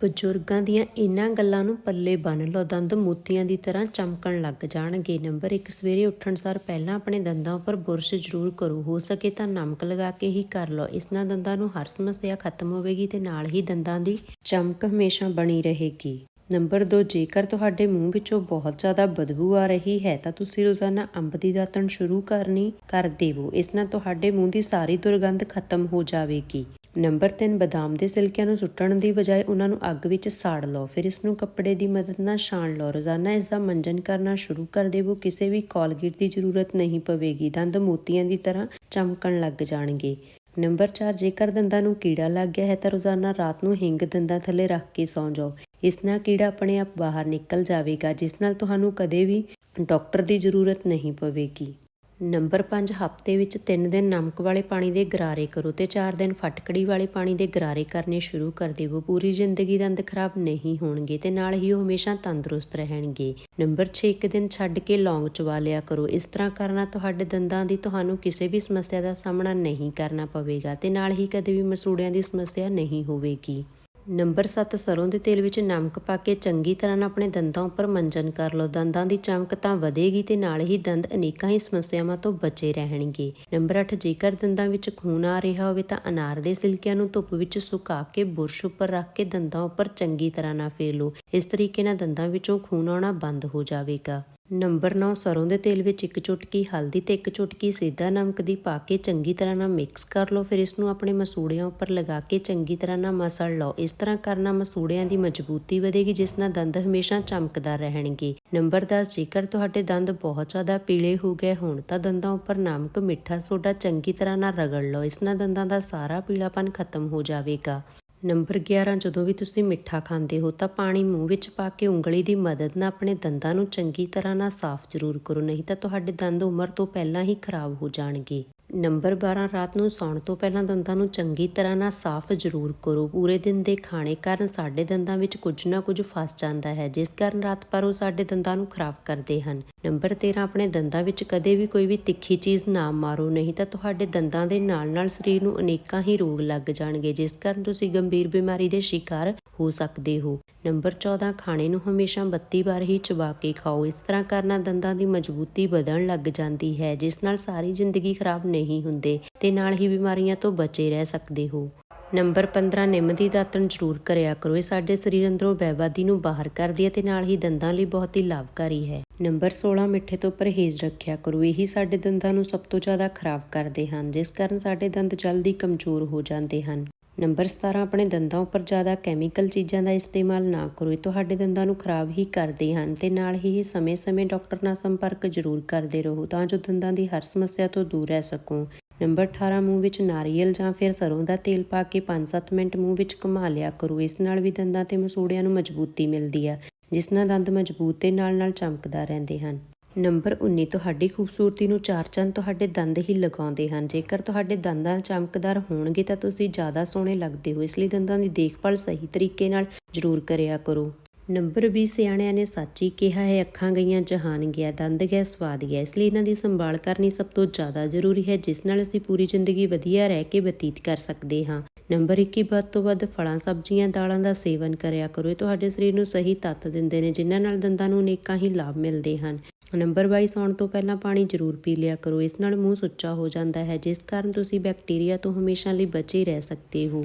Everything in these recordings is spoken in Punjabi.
ਬਜ਼ੁਰਗਾਂ ਦੀਆਂ ਇਹਨਾਂ ਗੱਲਾਂ ਨੂੰ ਪੱਲੇ ਬੰਨ੍ਹ ਲਓ। ਦੰਦ ਮੋਤੀਆਂ ਦੀ ਤਰ੍ਹਾਂ ਚਮਕਣ ਲੱਗ ਜਾਣਗੇ। ਨੰਬਰ 1 ਸਵੇਰੇ ਉੱਠਣ ਸਾਰ ਪਹਿਲਾਂ ਆਪਣੇ ਦੰਦਾਂ ਉੱਪਰ ਬੁਰਸ਼ ਜ਼ਰੂਰ ਕਰੋ। ਹੋ ਸਕੇ ਤਾਂ ਨਮਕ ਲਗਾ ਕੇ ਹੀ ਕਰ ਲਓ। ਇਸ ਨਾਲ ਦੰਦਾਂ ਨੂੰ ਹਰ ਸਮੱਸਿਆ ਖਤਮ ਹੋਵੇਗੀ ਤੇ ਨਾਲ ਹੀ ਦੰਦਾਂ ਦੀ ਚਮਕ ਹਮੇਸ਼ਾ ਬਣੀ ਰਹੇਗੀ। ਨੰਬਰ 2 ਜੇਕਰ ਤੁਹਾਡੇ ਮੂੰਹ ਵਿੱਚੋਂ ਬਹੁਤ ਜ਼ਿਆਦਾ ਬਦਬੂ ਆ ਰਹੀ ਹੈ, ਤਾਂ ਤੁਸੀਂ ਰੋਜ਼ਾਨਾ ਅੰਬ ਦੀ ਦਾਤਣ ਸ਼ੁਰੂ ਕਰਨੀ ਕਰ ਦੇਵੋ। ਇਸ ਨਾਲ ਤੁਹਾਡੇ ਮੂੰਹ ਦੀ ਸਾਰੀ ਦੁਰਗੰਧ ਖਤਮ ਹੋ ਜਾਵੇਗੀ। ਨੰਬਰ 3 ਬਦਾਮ ਦੇ ਸਿਲਕਿਆਂ ਨੂੰ ਸੁੱਟਣ ਦੀ ਬਜਾਏ ਉਹਨਾਂ ਨੂੰ ਅੱਗ ਵਿੱਚ ਸਾੜ ਲਓ। ਫਿਰ ਇਸ ਨੂੰ ਕੱਪੜੇ ਦੀ ਮਦਦ ਨਾਲ ਛਾਣ ਲਓ। ਰੋਜ਼ਾਨਾ ਇਸ ਦਾ ਮੰਜਨ ਕਰਨਾ ਸ਼ੁਰੂ ਕਰ ਦੇਵੋ। ਕਿਸੇ ਵੀ ਕੋਲਗੇਟ ਦੀ ਜ਼ਰੂਰਤ ਨਹੀਂ ਪਵੇਗੀ। ਦੰਦ ਮੋਤੀਆਂ ਦੀ ਤਰ੍ਹਾਂ ਚਮਕਣ ਲੱਗ ਜਾਣਗੇ। ਨੰਬਰ 4 ਜੇਕਰ ਦੰਦਾਂ ਨੂੰ ਕੀੜਾ ਲੱਗ ਗਿਆ ਹੈ ਤਾਂ ਰੋਜ਼ਾਨਾ ਰਾਤ ਨੂੰ ਹਿੰਗ ਦੰਦਾਂ ਥੱਲੇ ਰੱਖ ਕੇ ਸੌਂ ਜਾਓ। ਇਸ ਨਾਲ ਕੀੜਾ ਆਪਣੇ ਆਪ ਬਾਹਰ ਨਿਕਲ ਜਾਵੇਗਾ, ਜਿਸ ਨਾਲ ਤੁਹਾਨੂੰ ਕਦੇ ਵੀ ਡਾਕਟਰ ਦੀ ਜ਼ਰੂਰਤ ਨਹੀਂ ਪਵੇਗੀ। ਨੰਬਰ 5 ਹਫ਼ਤੇ ਵਿੱਚ 3 ਦਿਨ ਨਮਕ ਵਾਲੇ ਪਾਣੀ ਦੇ ਗਰਾਰੇ ਕਰੋ ਤੇ 4 ਦਿਨ ਫਟਕੜੀ ਵਾਲੇ ਪਾਣੀ ਦੇ ਗਰਾਰੇ ਕਰਨੇ ਸ਼ੁਰੂ ਕਰ ਦੇਵੋ। ਪੂਰੀ ਜ਼ਿੰਦਗੀ ਦੰਦ ਖਰਾਬ ਨਹੀਂ ਹੋਣਗੇ ਤੇ ਨਾਲ ਹੀ ਉਹ ਹਮੇਸ਼ਾ ਤੰਦਰੁਸਤ ਰਹਿਣਗੇ। ਨੰਬਰ 6 ਇੱਕ ਦਿਨ ਛੱਡ ਕੇ ਲੌਂਗ ਚਵਾ ਲਿਆ ਕਰੋ। ਇਸ ਤਰ੍ਹਾਂ ਕਰਨਾ ਤੁਹਾਡੇ ਦੰਦਾਂ ਦੀ ਤੁਹਾਨੂੰ ਕਿਸੇ ਵੀ ਸਮੱਸਿਆ ਦਾ ਸਾਹਮਣਾ ਨਹੀਂ ਕਰਨਾ ਪਵੇਗਾ ਤੇ ਨਾਲ ਹੀ ਕਦੇ ਵੀ ਮਸੂੜਿਆਂ ਦੀ ਸਮੱਸਿਆ ਨਹੀਂ ਹੋਵੇਗੀ। ਨੰਬਰ 7 ਸਰੋਂ ਦੇ ਤੇਲ ਵਿੱਚ ਨਮਕ ਪਾ ਕੇ ਚੰਗੀ ਤਰ੍ਹਾਂ ਨਾਲ ਆਪਣੇ ਦੰਦਾਂ ਉੱਪਰ ਮੰਜਨ ਕਰ ਲਓ। ਦੰਦਾਂ ਦੀ ਚਮਕ ਤਾਂ ਵਧੇਗੀ ਤੇ ਨਾਲ ਹੀ ਦੰਦ ਅਨੇਕਾਂ ਹੀ ਸਮੱਸਿਆਵਾਂ ਤੋਂ ਬਚੇ ਰਹਿਣਗੇ। ਨੰਬਰ 8 ਜੇਕਰ ਦੰਦਾਂ ਵਿੱਚ ਖੂਨ ਆ ਰਿਹਾ ਹੋਵੇ ਤਾਂ ਅਨਾਰ ਦੇ ਸਿਲਕਿਆਂ ਨੂੰ ਧੁੱਪ ਵਿੱਚ ਸੁਕਾ ਕੇ ਬੁਰਸ਼ ਉੱਪਰ ਰੱਖ ਕੇ ਦੰਦਾਂ ਉੱਪਰ ਚੰਗੀ ਤਰ੍ਹਾਂ ਨਾਲ ਫੇਰ ਲਓ। ਇਸ ਤਰੀਕੇ ਨਾਲ ਦੰਦਾਂ ਵਿੱਚੋਂ ਖੂਨ ਆਉਣਾ ਬੰਦ ਹੋ ਜਾਵੇਗਾ। ਨੰਬਰ 9 ਸਰੋਂ ਦੇ ਤੇਲ ਵਿੱਚ ਇੱਕ ਚੁਟਕੀ, ਹਲਦੀ ਤੇ ਇੱਕ ਚੁਟਕੀ ਸਿੱਧਾ ਨਮਕ ਦੀ ਪਾ ਕੇ ਚੰਗੀ ਤਰ੍ਹਾਂ ਨਾਲ ਮਿਕਸ ਕਰ ਲਓ। ਫਿਰ ਇਸ ਨੂੰ ਆਪਣੇ ਮਸੂੜਿਆਂ ਉੱਪਰ ਲਗਾ ਕੇ ਚੰਗੀ ਤਰ੍ਹਾਂ ਨਾਲ ਮਸਲ ਲਓ। ਇਸ ਤਰ੍ਹਾਂ ਕਰਨਾ ਮਸੂੜਿਆਂ ਦੀ ਮਜ਼ਬੂਤੀ ਵਧੇਗੀ, ਜਿਸ ਨਾਲ ਦੰਦ ਹਮੇਸ਼ਾ ਚਮਕਦਾਰ ਰਹਿਣਗੇ। ਨੰਬਰ 10 ਜੇਕਰ ਤੁਹਾਡੇ ਦੰਦ ਬਹੁਤ ਜ਼ਿਆਦਾ ਪੀਲੇ ਹੋ ਗਏ ਹੋਣ, ਤਾਂ ਦੰਦਾਂ ਉੱਪਰ ਨਮਕ, ਮਿੱਠਾ ਸੋਡਾ ਚੰਗੀ ਤਰ੍ਹਾਂ ਨਾਲ ਰਗੜ ਲਓ। ਇਸ ਨਾਲ ਦੰਦਾਂ ਦਾ ਸਾਰਾ ਪੀਲਾਪਨ ਖਤਮ ਹੋ ਜਾਵੇਗਾ। ਨੰਬਰ 11 ਜਦੋਂ ਵੀ ਤੁਸੀਂ ਮਿੱਠਾ ਖਾਂਦੇ ਹੋ ਤਾਂ ਪਾਣੀ ਮੂੰਹ ਵਿੱਚ ਪਾ ਕੇ ਉਂਗਲੀ ਦੀ ਮਦਦ ਨਾਲ ਆਪਣੇ ਦੰਦਾਂ ਨੂੰ ਚੰਗੀ ਤਰ੍ਹਾਂ ਨਾਲ ਸਾਫ਼ ਜ਼ਰੂਰ ਕਰੋ, ਨਹੀਂ ਤਾਂ ਤੁਹਾਡੇ ਦੰਦ ਉਮਰ ਤੋਂ ਪਹਿਲਾਂ ਹੀ ਖਰਾਬ ਹੋ ਜਾਣਗੇ। ਨੰਬਰ 12 ਰਾਤ ਨੂੰ ਸੌਣ ਤੋਂ ਪਹਿਲਾਂ ਦੰਦਾਂ ਨੂੰ ਚੰਗੀ ਤਰ੍ਹਾਂ ਨਾਲ ਸਾਫ਼ ਜ਼ਰੂਰ ਕਰੋ। ਪੂਰੇ ਦਿਨ ਦੇ ਖਾਣੇ ਕਾਰਨ ਸਾਡੇ ਦੰਦਾਂ ਵਿੱਚ ਕੁਝ ਨਾ ਕੁਝ ਫਸ ਜਾਂਦਾ ਹੈ, ਜਿਸ ਕਾਰਨ ਰਾਤ ਭਰ ਉਹ ਸਾਡੇ ਦੰਦਾਂ ਨੂੰ ਖਰਾਬ ਕਰਦੇ ਹਨ। ਨੰਬਰ 13 ਆਪਣੇ ਦੰਦਾਂ ਵਿੱਚ ਕਦੇ ਵੀ ਕੋਈ ਵੀ ਤਿੱਖੀ ਚੀਜ਼ ਨਾ ਮਾਰੋ, ਨਹੀਂ ਤਾਂ ਤੁਹਾਡੇ ਦੰਦਾਂ ਦੇ ਨਾਲ-ਨਾਲ ਸਰੀਰ ਨੂੰ ਅਨੇਕਾਂ ਹੀ ਰੋਗ ਲੱਗ ਜਾਣਗੇ, ਜਿਸ ਕਾਰਨ ਤੁਸੀਂ ਗੰਭੀਰ ਬਿਮਾਰੀ ਦੇ ਸ਼ਿਕਾਰ ਹੋ ਸਕਦੇ ਹੋ। ਨੰਬਰ 14 ਖਾਣੇ ਨੂੰ ਹਮੇਸ਼ਾ 32 ਵਾਰ ਹੀ ਚਬਾ ਕੇ ਖਾਓ। ਇਸ ਤਰ੍ਹਾਂ ਕਰਨਾ ਦੰਦਾਂ ਦੀ ਮਜ਼ਬੂਤੀ ਵਧਣ ਲੱਗ ਜਾਂਦੀ ਹੈ, ਜਿਸ ਨਾਲ ਸਾਰੀ ਜ਼ਿੰਦਗੀ ਖਰਾਬ ਨਹੀਂ ਹੁੰਦੇ ਤੇ ਨਾਲ ਹੀ ਬਿਮਾਰੀਆਂ ਤੋਂ ਬਚੇ ਰਹਿ ਸਕਦੇ ਹੋ। ਨੰਬਰ 15 ਨਿੰਮ ਦੀ ਦਾਤਣ ਜ਼ਰੂਰ ਕਰਿਆ ਕਰੋ। ਇਹ ਸਾਡੇ ਸਰੀਰ ਅੰਦਰੋਂ ਬੈਬਾਦੀ ਨੂੰ ਬਾਹਰ ਕਰਦੀ ਹੈ ਤੇ ਨਾਲ ਹੀ ਦੰਦਾਂ ਲਈ ਬਹੁਤ ਹੀ ਲਾਭਕਾਰੀ ਹੈ। ਨੰਬਰ 16 ਮਿੱਠੇ ਤੋਂ ਪਰਹੇਜ਼ ਰੱਖਿਆ ਕਰੋ। ਇਹੀ ਸਾਡੇ ਦੰਦਾਂ ਨੂੰ ਸਭ ਤੋਂ ਜ਼ਿਆਦਾ ਖਰਾਬ ਕਰਦੇ ਹਨ, ਜਿਸ ਕਾਰਨ ਸਾਡੇ ਦੰਦ ਜਲਦੀ ਕਮਜ਼ੋਰ ਹੋ ਜਾਂਦੇ ਹਨ। ਨੰਬਰ 17 ਆਪਣੇ ਦੰਦਾਂ ਉੱਪਰ ਜ਼ਿਆਦਾ ਕੈਮੀਕਲ ਚੀਜ਼ਾਂ ਦਾ ਇਸਤੇਮਾਲ ਨਾ ਕਰੋ। ਇਹ ਤੁਹਾਡੇ ਦੰਦਾਂ ਨੂੰ ਖਰਾਬ ਹੀ ਕਰਦੇ ਹਨ ਤੇ ਨਾਲ ਹੀ ਸਮੇਂ-ਸਮੇਂ ਡਾਕਟਰ ਨਾਲ ਸੰਪਰਕ ਜ਼ਰੂਰ ਕਰਦੇ ਰਹੋ, ਤਾਂ ਜੋ ਦੰਦਾਂ ਦੀ ਹਰ ਸਮੱਸਿਆ ਤੋਂ ਦੂਰ ਰਹਿ ਸਕੋ। ਨੰਬਰ 18 ਮੂੰਹ ਵਿੱਚ ਨਾਰੀਅਲ ਜਾਂ ਫਿਰ ਸਰੋਂ ਦਾ ਤੇਲ ਪਾ ਕੇ 5-7 ਮਿੰਟ ਮੂੰਹ ਵਿੱਚ ਘੁਮਾ ਲਿਆ ਕਰੋ। ਇਸ ਨਾਲ ਵੀ ਦੰਦਾਂ ਤੇ ਮਸੂੜਿਆਂ ਨੂੰ ਮਜ਼ਬੂਤੀ ਮਿਲਦੀ ਆ, ਜਿਸ ਨਾਲ ਦੰਦ ਮਜ਼ਬੂਤ ਤੇ ਨਾਲ-ਨਾਲ ਚਮਕਦਾਰ ਰਹਿੰਦੇ ਹਨ। ਨੰਬਰ 19 ਤੁਹਾਡੀ ਖੂਬਸੂਰਤੀ ਨੂੰ ਚਾਰ ਚੰਦ ਤੁਹਾਡੇ ਦੰਦ ਹੀ ਲਗਾਉਂਦੇ ਹਨ। ਜੇਕਰ ਤੁਹਾਡੇ ਦੰਦਾਂ ਚਮਕਦਾਰ ਹੋਣਗੇ ਤਾਂ ਤੁਸੀਂ ਜ਼ਿਆਦਾ ਸੋਹਣੇ ਲੱਗਦੇ ਹੋ। ਇਸ ਲਈ ਦੰਦਾਂ ਦੀ ਦੇਖਭਾਲ ਸਹੀ ਤਰੀਕੇ ਨਾਲ ਜ਼ਰੂਰ ਕਰਿਆ ਕਰੋ। ਨੰਬਰ 20 ਸਿਆਣਿਆਂ ਨੇ ਸੱਚ ਹੀ ਕਿਹਾ ਹੈ, ਅੱਖਾਂ ਗਈਆਂ ਜਹਾਨ ਗਿਆ, ਦੰਦ ਗਿਆ, ਸਵਾਦ ਗਿਆ। ਇਸ ਲਈ ਇਹਨਾਂ ਦੀ ਸੰਭਾਲ ਕਰਨੀ ਸਭ ਤੋਂ ਜ਼ਿਆਦਾ ਜ਼ਰੂਰੀ ਹੈ, ਜਿਸ ਨਾਲ ਅਸੀਂ ਪੂਰੀ ਜ਼ਿੰਦਗੀ ਵਧੀਆ ਰਹਿ ਕੇ ਬਤੀਤ ਕਰ ਸਕਦੇ ਹਾਂ। ਨੰਬਰ 21 ਵੱਧ ਤੋਂ ਵੱਧ ਫਲਾਂ, ਸਬਜ਼ੀਆਂ, ਦਾਲਾਂ ਦਾ ਸੇਵਨ ਕਰਿਆ ਕਰੋ। ਇਹ ਤੁਹਾਡੇ ਸਰੀਰ ਨੂੰ ਸਹੀ ਤੱਤ ਦਿੰਦੇ ਨੇ, ਜਿਨ੍ਹਾਂ ਨਾਲ ਦੰਦਾਂ ਨੂੰ ਅਨੇਕਾਂ ਹੀ ਲਾਭ ਮਿਲਦੇ ਹਨ। ਨੰਬਰ 22 ਸੌਣ ਤੋਂ ਪਹਿਲਾਂ ਪਾਣੀ ਜ਼ਰੂਰ ਪੀ ਲਿਆ ਕਰੋ। ਇਸ ਨਾਲ ਮੂੰਹ ਸੁੱਚਾ ਹੋ ਜਾਂਦਾ ਹੈ, ਜਿਸ ਕਾਰਨ ਤੁਸੀਂ ਬੈਕਟੀਰੀਆ ਤੋਂ ਹਮੇਸ਼ਾ ਲਈ ਬਚੇ ਰਹਿ ਸਕਦੇ ਹੋ।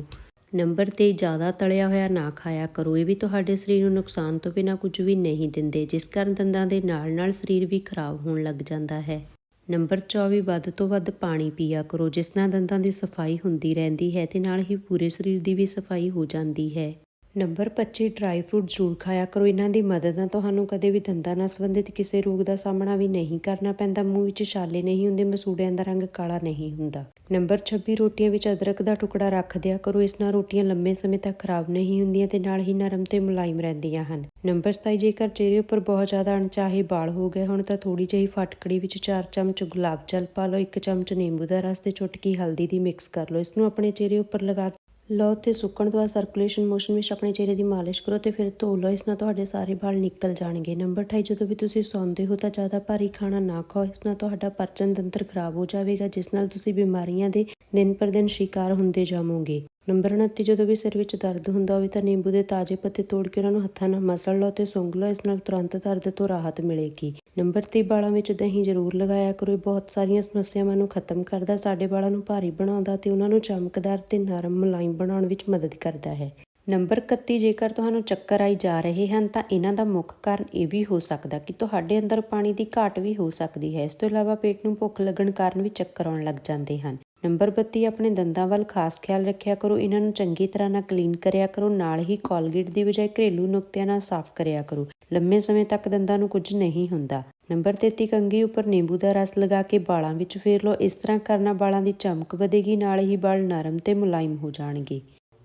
ਨੰਬਰ 'ਤੇ ਜ਼ਿਆਦਾ ਤਲਿਆ ਹੋਇਆ ਨਾ ਖਾਇਆ ਕਰੋ, ਇਹ ਵੀ ਤੁਹਾਡੇ ਸਰੀਰ ਨੂੰ ਨੁਕਸਾਨ ਤੋਂ ਬਿਨਾਂ ਕੁਝ ਵੀ ਨਹੀਂ ਦਿੰਦੇ, ਜਿਸ ਕਾਰਨ ਦੰਦਾਂ ਦੇ ਨਾਲ-ਨਾਲ ਸਰੀਰ ਵੀ ਖਰਾਬ ਹੋਣ ਲੱਗ ਜਾਂਦਾ ਹੈ। ਨੰਬਰ 24 ਵੱਧ ਤੋਂ ਵੱਧ ਪਾਣੀ ਪੀਆ ਕਰੋ, ਜਿਸ ਨਾਲ ਦੰਦਾਂ ਦੀ ਸਫ਼ਾਈ ਹੁੰਦੀ ਰਹਿੰਦੀ ਹੈ ਤੇ ਨਾਲ ਹੀ ਪੂਰੇ ਸਰੀਰ ਦੀ ਵੀ ਸਫ਼ਾਈ ਹੋ ਜਾਂਦੀ ਹੈ। ਨੰਬਰ 25 ਡਰਾਈ ਫਰੂਟ ਜ਼ਰੂਰ ਖਾਇਆ ਕਰੋ। ਇਹਨਾਂ ਦੀ ਮਦਦ ਨਾਲ ਤੁਹਾਨੂੰ ਕਦੇ ਵੀ ਦੰਦਾਂ ਨਾਲ ਸੰਬੰਧਿਤ ਕਿਸੇ ਰੋਗ ਦਾ ਸਾਹਮਣਾ ਵੀ ਨਹੀਂ ਕਰਨਾ ਪੈਂਦਾ। ਮੂੰਹ ਵਿੱਚ ਛਾਲੇ ਨਹੀਂ ਹੁੰਦੇ, ਮਸੂੜਿਆਂ ਦਾ ਰੰਗ ਕਾਲਾ ਨਹੀਂ ਹੁੰਦਾ। ਨੰਬਰ 26 ਰੋਟੀਆਂ ਵਿੱਚ ਅਦਰਕ ਦਾ ਟੁਕੜਾ ਰੱਖ ਦਿਆ ਕਰੋ। ਇਸ ਨਾਲ ਰੋਟੀਆਂ ਲੰਮੇ ਸਮੇਂ ਤੱਕ ਖਰਾਬ ਨਹੀਂ ਹੁੰਦੀਆਂ ਤੇ ਨਾਲ ਹੀ ਨਰਮ ਤੇ ਮੁਲਾਇਮ ਰਹਿੰਦੀਆਂ ਹਨ। ਨੰਬਰ 27 ਜੇਕਰ ਚਿਹਰੇ ਉੱਪਰ ਬਹੁਤ ਜ਼ਿਆਦਾ ਅਣਚਾਹੇ ਵਾਲ ਹੋ ਗਏ ਹੁਣ ਤਾਂ ਥੋੜੀ ਜਿਹੀ ਫਟਕੜੀ ਵਿੱਚ 4 ਚਮਚ ਗੁਲਾਬ ਜਲ ਪਾ ਲਓ। 1 ਚਮਚ ਨਿੰਬੂ ਦਾ ਰਸ ਤੇ ਚੁਟਕੀ ਹਲਦੀ ਦੀ ਮਿਕਸ ਕਰ ਲਓ। ਇਸ ਨੂੰ ਆਪਣੇ ਚਿਹਰੇ ਉੱਪਰ ਲਗਾ ਲਓ ਤੇ ਸੁੱਕਣ ਤੋਂ ਬਾਅਦ ਸਰਕੂਲੇਸ਼ਨ ਮੋਸ਼ਨ ਵਿੱਚ ਆਪਣੇ ਚਿਹਰੇ ਦੀ ਮਾਲਿਸ਼ ਕਰੋ ਤੇ ਫਿਰ ਧੋ ਲਓ, ਇਸ ਨਾਲ ਤੁਹਾਡੇ ਸਾਰੇ ਵਾਲ ਨਿਕਲ ਜਾਣਗੇ। ਨੰਬਰ 28 ਜਦੋਂ ਵੀ ਤੁਸੀਂ ਸੌਂਦੇ ਹੋ ਤਾਂ ਜ਼ਿਆਦਾ ਭਾਰੀ ਖਾਣਾ ਨਾ ਖਾਓ, ਇਸ ਨਾਲ ਤੁਹਾਡਾ ਪਾਚਨ ਤੰਤਰ ਖਰਾਬ ਹੋ ਜਾਵੇਗਾ, ਜਿਸ ਨਾਲ ਤੁਸੀਂ ਬਿਮਾਰੀਆਂ ਦੇ ਦਿਨ ਪਰ ਦਿਨ ਸ਼ਿਕਾਰ ਹੁੰਦੇ ਜਾਵੋਗੇ। ਨੰਬਰ 29 ਜਦੋਂ ਵੀ ਸਿਰ ਵਿੱਚ ਦਰਦ ਹੁੰਦਾ ਹੋਵੇ ਤਾਂ ਨਿੰਬੂ ਦੇ ਤਾਜ਼ੇ ਪੱਤੇ ਤੋੜ ਕੇ ਉਹਨਾਂ ਨੂੰ ਹੱਥਾਂ ਨਾਲ ਮਸਲ ਲਓ ਤੇ ਸੁੰਘ ਲਓ, ਇਸ ਨਾਲ ਤੁਰੰਤ ਦਰਦ ਤੋਂ ਰਾਹਤ ਮਿਲੇਗੀ। ਨੰਬਰ 30 ਵਾਲਾਂ ਵਿੱਚ ਦਹੀਂ ਜ਼ਰੂਰ ਲਗਾਇਆ ਕਰੋ ਬਹੁਤ ਸਾਰੀਆਂ ਸਮੱਸਿਆਵਾਂ ਨੂੰ ਖਤਮ ਕਰਦਾ, ਸਾਡੇ ਵਾਲਾਂ ਨੂੰ ਭਾਰੀ ਬਣਾਉਂਦਾ ਤੇ ਉਹਨਾਂ ਨੂੰ ਚਮਕਦਾਰ ਤੇ ਨਰਮ ਮੁਲਾਇਮ ਬਣਾਉਣ ਵਿੱਚ ਮਦਦ ਕਰਦਾ ਹੈ। ਨੰਬਰ 31 ਜੇਕਰ ਤੁਹਾਨੂੰ ਚੱਕਰ ਆਈ ਜਾ ਰਹੇ ਹਨ ਤਾਂ ਇਹਨਾਂ ਦਾ ਮੁੱਖ ਕਾਰਨ ਇਹ ਵੀ ਹੋ ਸਕਦਾ ਕਿ ਤੁਹਾਡੇ ਅੰਦਰ ਪਾਣੀ ਦੀ ਘਾਟ ਵੀ ਹੋ ਸਕਦੀ ਹੈ। ਇਸ ਤੋਂ ਇਲਾਵਾ ਪੇਟ ਨੂੰ ਭੁੱਖ ਲੱਗਣ ਕਾਰਨ ਵੀ ਚੱਕਰ ਆਉਣ ਲੱਗ ਜਾਂਦੇ ਹਨ। ਨੰਬਰ 32 ਆਪਣੇ ਦੰਦਾਂ ਵੱਲ ਖਾਸ ਖਿਆਲ ਰੱਖਿਆ ਕਰੋ। ਇਹਨਾਂ ਨੂੰ ਚੰਗੀ ਤਰ੍ਹਾਂ ਨਾਲ ਕਲੀਨ ਕਰਿਆ ਕਰੋ। ਨਾਲ ਹੀ ਕੋਲਗੇਟ ਦੀ ਬਜਾਏ ਘਰੇਲੂ ਨੁਕਤਿਆਂ ਨਾਲ ਸਾਫ਼ ਕਰਿਆ ਕਰੋ। ਲੰਮੇ ਸਮੇਂ ਤੱਕ ਦੰਦਾਂ ਨੂੰ ਕੁਝ ਨਹੀਂ ਹੁੰਦਾ। ਨੰਬਰ 33 ਕੰਘੀ ਉੱਪਰ ਨਿੰਬੂ ਦਾ ਰਸ ਲਗਾ ਕੇ ਵਾਲਾਂ ਵਿੱਚ ਫੇਰ ਲਓ। ਇਸ ਤਰ੍ਹਾਂ ਕਰਨ ਨਾਲ ਵਾਲਾਂ ਦੀ ਚਮਕ ਵਧੇਗੀ, ਨਾਲ ਹੀ ਬਾਲ ਨਰਮ ਤੇ ਮੁਲਾਇਮ ਹੋ ਜਾਣਗੇ।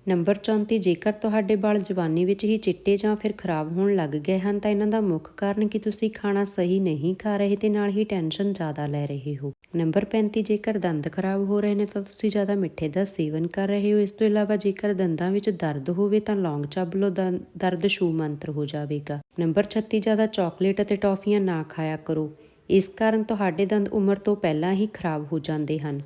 ਨੰਬਰ 34 ਜੇਕਰ ਤੁਹਾਡੇ ਵਾਲ ਜਵਾਨੀ ਵਿੱਚ ਹੀ ਚਿੱਟੇ ਜਾਂ ਫਿਰ ਖਰਾਬ ਹੋਣ ਲੱਗ ਗਏ ਹਨ ਤਾਂ ਇਹਨਾਂ ਦਾ ਮੁੱਖ ਕਾਰਨ ਕਿ ਤੁਸੀਂ ਖਾਣਾ ਸਹੀ ਨਹੀਂ ਖਾ ਰਹੇ ਤੇ ਨਾਲ ਹੀ ਟੈਨਸ਼ਨ ਜ਼ਿਆਦਾ ਲੈ ਰਹੇ ਹੋ। ਨੰਬਰ 35 ਜੇਕਰ ਦੰਦ ਖਰਾਬ ਹੋ ਰਹੇ ਨੇ ਤਾਂ ਤੁਸੀਂ ਜ਼ਿਆਦਾ ਮਿੱਠੇ ਦਾ ਸੇਵਨ ਕਰ ਰਹੇ ਹੋ। ਇਸ ਤੋਂ ਇਲਾਵਾ ਜੇਕਰ ਦੰਦਾਂ ਵਿੱਚ ਦਰਦ ਹੋਵੇ ਤਾਂ ਲੌਂਗ ਚੱਬ ਲਓ ਦਰਦ ਛੂ ਮੰਤਰ ਹੋ ਜਾਵੇਗਾ। ਨੰਬਰ 36 ਜ਼ਿਆਦਾ ਚਾਕਲੇਟ ਅਤੇ ਟੌਫੀਆਂ ਨਾ ਖਾਇਆ ਕਰੋ। ਇਸ ਕਾਰਨ ਤੁਹਾਡੇ ਦੰਦ ਉਮਰ ਤੋਂ ਪਹਿਲਾਂ ਹੀ ਖਰਾਬ ਹੋ ਜਾਂਦੇ ਹਨ।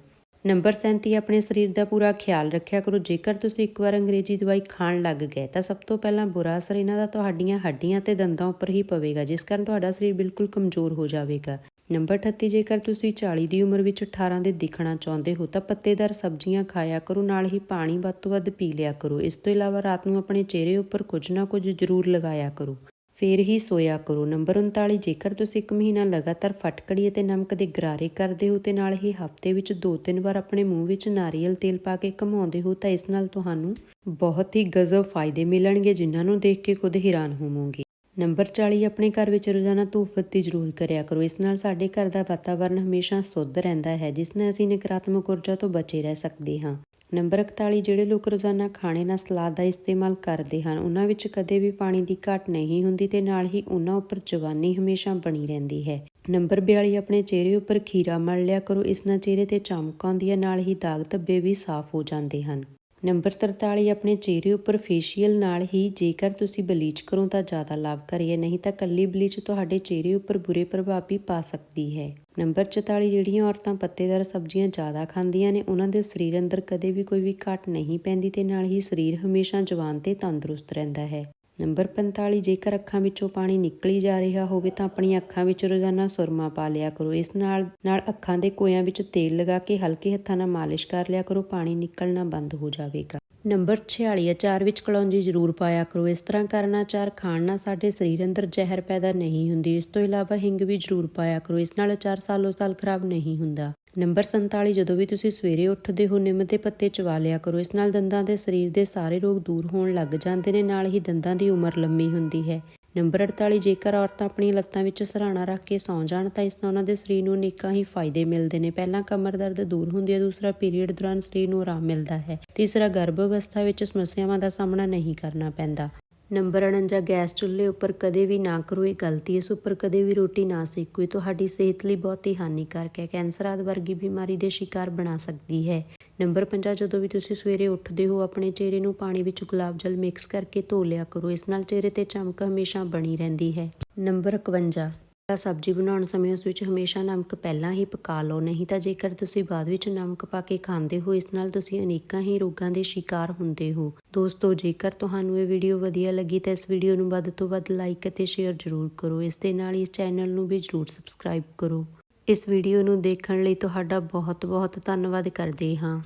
ਨੰਬਰ 37 ਆਪਣੇ ਸਰੀਰ ਦਾ ਪੂਰਾ ਖਿਆਲ ਰੱਖਿਆ ਕਰੋ। ਜੇਕਰ ਤੁਸੀਂ ਇੱਕ ਵਾਰ ਅੰਗਰੇਜ਼ੀ ਦਵਾਈ ਖਾਣ ਲੱਗ ਗਏ, ਤਾਂ ਸਭ ਤੋਂ ਪਹਿਲਾਂ ਬੁਰਾ ਅਸਰ ਇਹਨਾਂ ਦਾ ਤੁਹਾਡੀਆਂ ਹੱਡੀਆਂ ਤੇ ਦੰਦਾਂ ਉੱਪਰ ਹੀ ਪਵੇਗਾ, ਜਿਸ ਕਾਰਨ ਤੁਹਾਡਾ ਸਰੀਰ ਬਿਲਕੁਲ ਕਮਜ਼ੋਰ ਹੋ ਜਾਵੇਗਾ। ਨੰਬਰ 38 ਜੇਕਰ ਤੁਸੀਂ 40 ਦੀ ਉਮਰ ਵਿੱਚ 18 ਦੇ ਦਿਖਣਾ ਚਾਹੁੰਦੇ ਹੋ, ਤਾਂ ਪੱਤੇਦਾਰ ਸਬਜ਼ੀਆਂ ਖਾਇਆ ਕਰੋ, ਨਾਲ ਹੀ ਪਾਣੀ ਵੱਧ ਤੋਂ ਵੱਧ ਪੀ ਲਿਆ ਕਰੋ। ਇਸ ਤੋਂ ਇਲਾਵਾ ਰਾਤ ਨੂੰ ਆਪਣੇ ਚਿਹਰੇ ਉੱਪਰ ਕੁਝ ਨਾ ਕੁਝ ਜ਼ਰੂਰ ਲਗਾਇਆ ਕਰੋ। ਫੇਰ ਹੀ ਸੋਇਆ ਕਰੋ। ਨੰਬਰ 39 ਜੇਕਰ ਤੁਸੀਂ ਇੱਕ ਮਹੀਨਾ ਲਗਾਤਾਰ ਫਟਕੜੀ ਅਤੇ ਨਮਕ ਦੇ ਗਰਾਰੇ ਕਰਦੇ ਹੋ ਤੇ ਨਾਲ ਹੀ ਹਫ਼ਤੇ ਵਿੱਚ ਦੋ ਤਿੰਨ ਵਾਰ ਆਪਣੇ ਮੂੰਹ ਵਿੱਚ ਨਾਰੀਅਲ ਤੇਲ ਪਾ ਕੇ ਘਮਾਉਂਦੇ ਹੋ, ਤਾਂ ਇਸ ਨਾਲ ਤੁਹਾਨੂੰ ਬਹੁਤ ਹੀ ਗਜ਼ਬ ਫਾਇਦੇ ਮਿਲਣਗੇ, ਜਿਨ੍ਹਾਂ ਨੂੰ ਦੇਖ ਕੇ ਖੁਦ ਹੈਰਾਨ ਹੋਵੋਗੇ। ਨੰਬਰ 40 ਆਪਣੇ ਘਰ ਵਿੱਚ ਰੋਜ਼ਾਨਾ ਧੂਪ ਬੱਤੀ ਜ਼ਰੂਰ ਕਰਿਆ ਕਰੋ। ਇਸ ਨਾਲ ਸਾਡੇ ਘਰ ਦਾ ਵਾਤਾਵਰਣ ਹਮੇਸ਼ਾ ਸ਼ੁੱਧ ਰਹਿੰਦਾ ਹੈ, ਜਿਸ ਨਾਲ ਅਸੀਂ ਨਕਾਰਾਤਮਕ ਊਰਜਾ ਤੋਂ ਬਚੇ ਰਹਿ ਸਕਦੇ ਹਾਂ। ਨੰਬਰ 41 ਜਿਹੜੇ ਲੋਕ ਰੋਜ਼ਾਨਾ ਖਾਣੇ ਨਾਲ ਸਲਾਦ ਦਾ ਇਸਤੇਮਾਲ ਕਰਦੇ ਹਨ, ਉਹਨਾਂ ਵਿੱਚ ਕਦੇ ਵੀ ਪਾਣੀ ਦੀ ਘਾਟ ਨਹੀਂ ਹੁੰਦੀ ਤੇ ਨਾਲ ਹੀ ਉਹਨਾਂ ਉੱਪਰ ਜਵਾਨੀ ਹਮੇਸ਼ਾ ਬਣੀ ਰਹਿੰਦੀ ਹੈ। ਨੰਬਰ 42 ਆਪਣੇ ਚਿਹਰੇ ਉੱਪਰ ਖੀਰਾ ਮਲ ਲਿਆ ਕਰੋ, ਇਸ ਨਾਲ ਚਿਹਰੇ ਤੇ ਚਮਕ ਆਉਂਦੀ ਹੈ, ਨਾਲ ਹੀ ਦਾਗ ਧੱਬੇ ਵੀ ਸਾਫ਼ ਹੋ ਜਾਂਦੇ ਹਨ। ਨੰਬਰ 43 ਆਪਣੇ ਚਿਹਰੇ ਉੱਪਰ ਫੇਸ਼ੀਅਲ ਨਾਲ ਹੀ ਜੇਕਰ ਤੁਸੀਂ ਬਲੀਚ ਕਰੋ ਤਾਂ ਜ਼ਿਆਦਾ ਲਾਭਕਾਰੀ ਹੈ, ਨਹੀਂ ਤਾਂ ਕੱਲੀ ਬਲੀਚ ਤੁਹਾਡੇ ਚਿਹਰੇ ਉੱਪਰ ਬੁਰੇ ਪ੍ਰਭਾਵ ਵੀ ਪਾ ਸਕਦੀ ਹੈ। ਨੰਬਰ 44 ਜਿਹੜੀਆਂ ਔਰਤਾਂ ਪੱਤੇਦਾਰ ਸਬਜ਼ੀਆਂ ਜ਼ਿਆਦਾ ਖਾਂਦੀਆਂ ਨੇ, ਉਹਨਾਂ ਦੇ ਸਰੀਰ ਅੰਦਰ ਕਦੇ ਵੀ ਕੋਈ ਵੀ ਘਾਟ ਨਹੀਂ ਪੈਂਦੀ ਤੇ ਨਾਲ ਹੀ ਸਰੀਰ ਹਮੇਸ਼ਾ ਜਵਾਨ ਤੇ ਤੰਦਰੁਸਤ ਰਹਿੰਦਾ ਹੈ। ਨੰਬਰ 45 ਜੇਕਰ ਅੱਖਾਂ ਵਿੱਚੋਂ ਪਾਣੀ ਨਿਕਲੀ ਜਾ ਰਿਹਾ ਹੋਵੇ ਤਾਂ ਆਪਣੀਆਂ ਅੱਖਾਂ ਵਿੱਚ ਰੋਜ਼ਾਨਾ ਸੁਰਮਾ ਪਾ ਲਿਆ ਕਰੋ। ਇਸ ਨਾਲ ਨਾਲ ਅੱਖਾਂ ਦੇ ਕੋਇਆਂ ਵਿੱਚ ਤੇਲ ਲਗਾ ਕੇ ਹਲਕੇ ਹੱਥਾਂ ਨਾਲ ਮਾਲਿਸ਼ ਕਰ ਲਿਆ ਕਰੋ। ਪਾਣੀ ਨਿਕਲਣਾ ਬੰਦ ਹੋ ਜਾਵੇਗਾ। ਨੰਬਰ 46 ਅਚਾਰ ਵਿੱਚ ਕਲੌਂਜੀ ਜ਼ਰੂਰ ਪਾਇਆ ਕਰੋ। ਇਸ ਤਰ੍ਹਾਂ ਕਰਨਾ ਅਚਾਰ ਖਾਣ ਨਾਲ ਸਾਡੇ ਸਰੀਰ ਅੰਦਰ ਜ਼ਹਿਰ ਪੈਦਾ ਨਹੀਂ ਹੁੰਦੀ। ਇਸ ਤੋਂ ਇਲਾਵਾ ਹਿੰਗ ਵੀ ਜ਼ਰੂਰ ਪਾਇਆ ਕਰੋ। ਇਸ ਨਾਲ ਅਚਾਰ ਸਾਲੋ ਸਾਲ ਖਰਾਬ ਨਹੀਂ ਹੁੰਦਾ। ਨੰਬਰ 47 ਜਦੋਂ ਵੀ ਤੁਸੀਂ ਸਵੇਰੇ ਉੱਠਦੇ ਹੋ, ਨਿੰਮ ਦੇ ਪੱਤੇ ਚਵਾ ਲਿਆ ਕਰੋ। ਇਸ ਨਾਲ ਦੰਦਾਂ ਦੇ ਸਰੀਰ ਦੇ ਸਾਰੇ ਰੋਗ ਦੂਰ ਹੋਣ ਲੱਗ ਜਾਂਦੇ ਨੇ, ਨਾਲ ਹੀ ਦੰਦਾਂ ਦੀ ਉਮਰ ਲੰਮੀ ਹੁੰਦੀ ਹੈ। ਨੰਬਰ 48 ਜੇਕਰ ਔਰਤਾਂ ਆਪਣੀਆਂ ਲੱਤਾਂ ਵਿੱਚ ਸਰਾਣਾ ਰੱਖ ਕੇ ਸੌਂ ਜਾਣ, ਤਾਂ ਇਸ ਨਾਲ ਉਹਨਾਂ ਦੇ ਸਰੀਰ ਨੂੰ ਅਨੇਕਾਂ ਹੀ ਫਾਇਦੇ ਮਿਲਦੇ ਨੇ। ਪਹਿਲਾਂ ਕਮਰ ਦਰਦ ਦੂਰ ਹੁੰਦੀ ਹੈ, ਦੂਸਰਾ ਪੀਰੀਅਡ ਦੌਰਾਨ ਸਰੀਰ ਨੂੰ ਆਰਾਮ ਮਿਲਦਾ ਹੈ। ਤੀਸਰਾ, ਗਰਭ ਅਵਸਥਾ ਵਿੱਚ ਸਮੱਸਿਆਵਾਂ ਦਾ ਸਾਹਮਣਾ ਨਹੀਂ ਕਰਨਾ ਪੈਂਦਾ। ਨੰਬਰ 49 ਗੈਸ ਚੁੱਲ੍ਹੇ ਉੱਪਰ ਕਦੇ ਵੀ ਨਾ ਕਰੋ, ਇਹ ਗਲਤੀ ਇਸ ਉੱਪਰ ਕਦੇ ਵੀ ਰੋਟੀ ਨਾ ਸੇਕੋ। ਇਹ ਤੁਹਾਡੀ ਸਿਹਤ ਲਈ ਬਹੁਤ ਹੀ ਹਾਨੀਕਾਰਕ ਹੈ। ਕੈਂਸਰ ਆਦਿ ਵਰਗੀ ਬਿਮਾਰੀ ਦੇ ਸ਼ਿਕਾਰ ਬਣਾ ਸਕਦੀ ਹੈ। ਨੰਬਰ 50 ਜਦੋਂ ਵੀ ਤੁਸੀਂ ਸਵੇਰੇ ਉੱਠਦੇ ਹੋ, ਆਪਣੇ ਚਿਹਰੇ ਨੂੰ ਪਾਣੀ ਵਿੱਚ ਗੁਲਾਬ ਜਲ ਮਿਕਸ ਕਰਕੇ ਧੋ ਲਿਆ ਕਰੋ। ਇਸ ਨਾਲ ਚਿਹਰੇ ਤੇ ਚਮਕ ਹਮੇਸ਼ਾ ਬਣੀ ਰਹਿੰਦੀ ਹੈ। ਨੰਬਰ 51 ਤਾਂ ਸਬਜ਼ੀ ਬਣਾਉਣ ਸਮੇਂ ਉਸ ਵਿੱਚ ਹਮੇਸ਼ਾ ਨਮਕ ਪਹਿਲਾਂ ਹੀ ਪਕਾ ਲਓ, ਨਹੀਂ ਤਾਂ ਜੇਕਰ ਤੁਸੀਂ ਬਾਅਦ ਵਿੱਚ ਨਮਕ ਪਾ ਕੇ ਖਾਂਦੇ ਹੋ, ਇਸ ਨਾਲ ਤੁਸੀਂ ਅਨੇਕਾਂ ਹੀ ਰੋਗਾਂ ਦੇ ਸ਼ਿਕਾਰ ਹੁੰਦੇ ਹੋ। ਦੋਸਤੋ, ਜੇਕਰ ਤੁਹਾਨੂੰ ਇਹ ਵੀਡੀਓ ਵਧੀਆ ਲੱਗੀ ਤਾਂ ਇਸ ਵੀਡੀਓ ਨੂੰ ਵੱਧ ਤੋਂ ਵੱਧ ਲਾਈਕ ਅਤੇ ਸ਼ੇਅਰ ਜ਼ਰੂਰ ਕਰੋ। ਇਸ ਦੇ ਨਾਲ ਇਸ ਚੈਨਲ ਨੂੰ ਵੀ ਜ਼ਰੂਰ ਸਬਸਕ੍ਰਾਈਬ ਕਰੋ। ਇਸ ਵੀਡੀਓ ਨੂੰ ਦੇਖਣ ਲਈ ਤੁਹਾਡਾ ਬਹੁਤ ਬਹੁਤ ਧੰਨਵਾਦ ਕਰਦੇ ਹਾਂ।